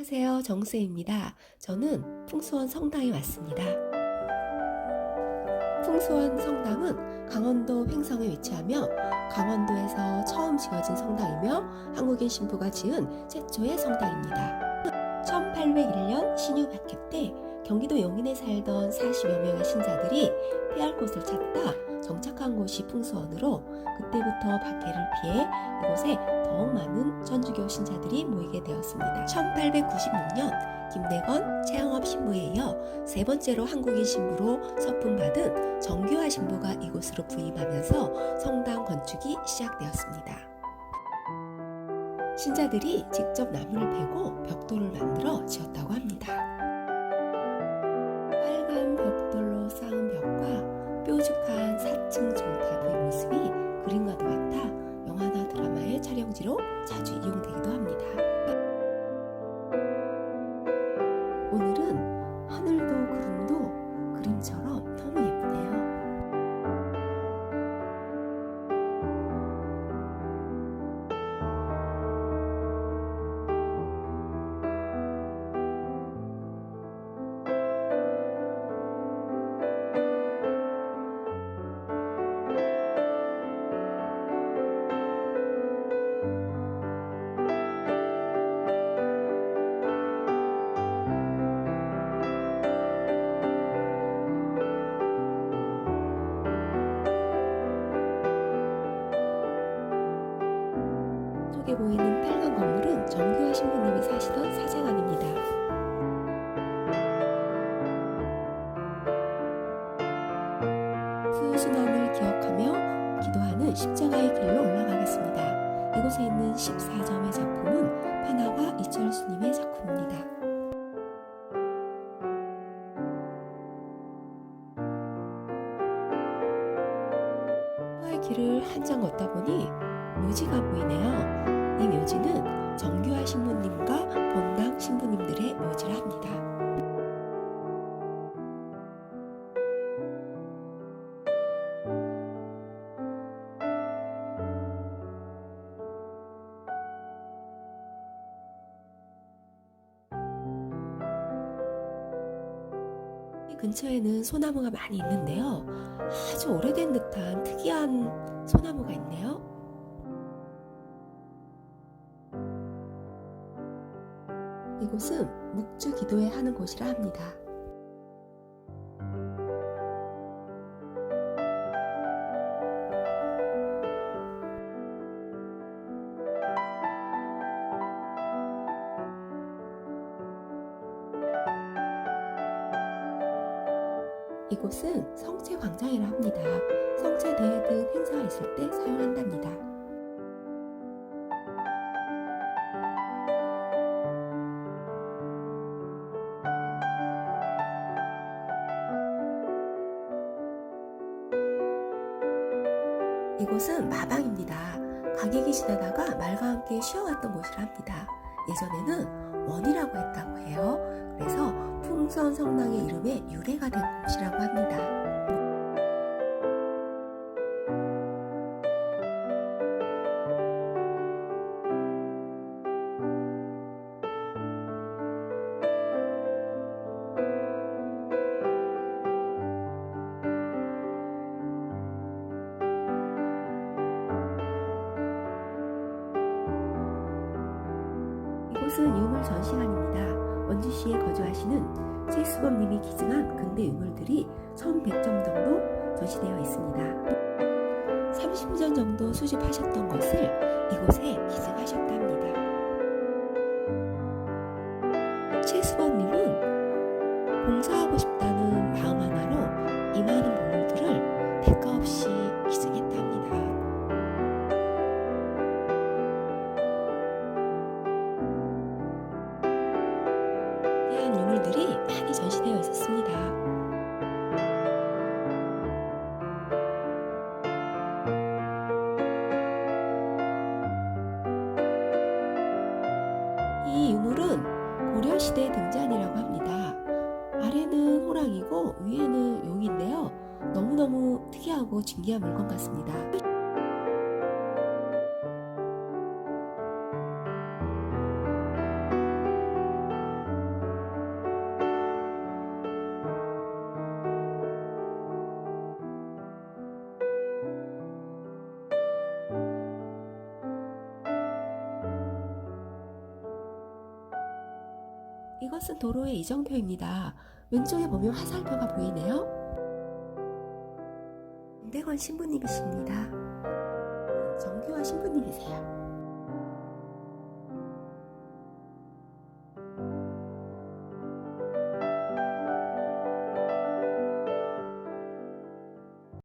안녕하세요. 정수혜입니다. 저는 풍수원 성당에 왔습니다. 풍수원 성당은 강원도 횡성에 위치하며 강원도에서 처음 지어진 성당이며 한국인 신부가 지은 최초의 성당입니다. 1801년 신유 박해 때 경기도 용인에 살던 40여 명의 신자들이 피할 곳을 찾다 정착한 곳이 풍수원으로 그때부터 박해를 피해 이곳에 더욱 많은 천주교 신자들이 모이게 되었습니다. 1896년 김대건 최영업 신부에 이어 세 번째로 한국인 신부로 서품받은 정규화 신부가 이곳으로 부임하면서 성당 건축이 시작되었습니다. 신자들이 직접 나무를 베고 벽돌을 만들어 지었다고 합니다. 쪽에 보이는 빨간 건물은 정규화 신부님이 사시던 사생안입니다. 수순환을 기억하며 기도하는 십자가의 길로 올라가겠습니다. 이곳에 있는 14점의 작품은 파나가 이철수님의 작품입니다. 길을 한참 걷다 보니 묘지가 보이네요. 이 묘지는 정규화 신부님과 본당 신부님들의 묘지라 합니다. 이 근처에는 소나무가 많이 있는데요. 아주 오래된 듯한 특이한 소나무가 있네요. 이곳은 묵주 기도회 하는 곳이라 합니다. 이곳은 성체 광장이라 합니다. 성체 대회 등 행사가 있을 때 사용한답니다. 이곳은 마방입니다. 가객이 지나다가 말과 함께 쉬어갔던 곳이라 합니다. 예전에는 원이라고 했다고 해요. 그래서 풍선 성당의 이름에 유래가 된 곳이라고 합니다. 이곳은 유물 전시관입니다. 원주시에 거주하시는 최수범님이 기증한 근대 유물들이 1100점 정도 전시되어 있습니다. 30년 정도 수집하셨던 것을 이곳에 기증하셨답니다. 이 유물은 고려시대 등잔이라고 합니다. 아래는 호랑이고 위에는 용인데요. 너무너무 특이하고 진기한 물건 같습니다. 이것은 도로의 이정표입니다. 왼쪽에 보면 화살표가 보이네요. 김대건 신부님이십니다. 정규화 신부님이세요.